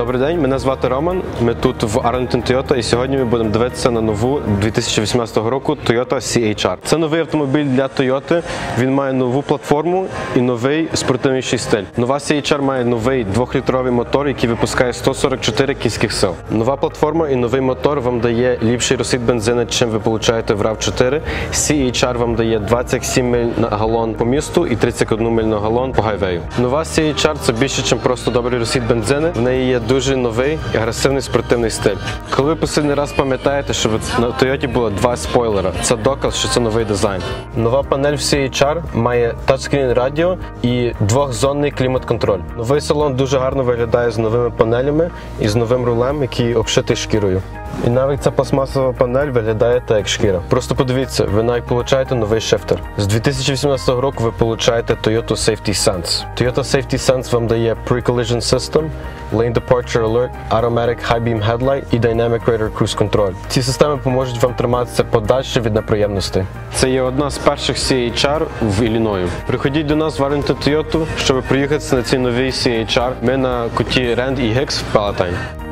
Добрий день, мене звати Роман. Ми тут в Arlington Toyota і сьогодні ми будемо дивитися на нову 2018 року Toyota CHR. Це новий автомобіль для Toyota. Він має нову платформу і новий спортивніший стиль. Нова CHR має новий 2-літровий мотор, який випускає 144 кінських сил. Нова платформа і новий мотор вам дає ліпший розхід бензину, чим ви получаєте в RAV4. CHR вам дає 27 миль на галон по місту і 31 миль на галон по гайвею. Нова CHR це більше, ніж просто добрий розхід бензину. В неї є дуже новий агресивний спортивний стиль. Коли ви останній раз пам'ятаєте, що на Toyota було два спойлера, це доказ, що це новий дизайн. Нова панель в CHR має тачскрін радіо і двохзонний клімат-контроль. Новий салон дуже гарно виглядає з новими панелями і з новим рулем, який обшитий шкірою. І навіть ця пластмасова панель виглядає так, як шкіра. Просто подивіться, ви навіть получаєте новий шифтер. З 2018 року ви получаєте Toyota Safety Sense. Toyota Safety Sense вам дає Pre-Collision System, Lane Departure Alert, Automatic High Beam Headlight і Dynamic Radar Cruise Control. Ці системи поможуть вам триматися подальше від неприємностей. Це є одна з перших CHR в Ілліною. Приходіть до нас в Arlington Toyota, щоб приїхати на цій новій CHR. Ми на куті Rand і Hicks в Palatine.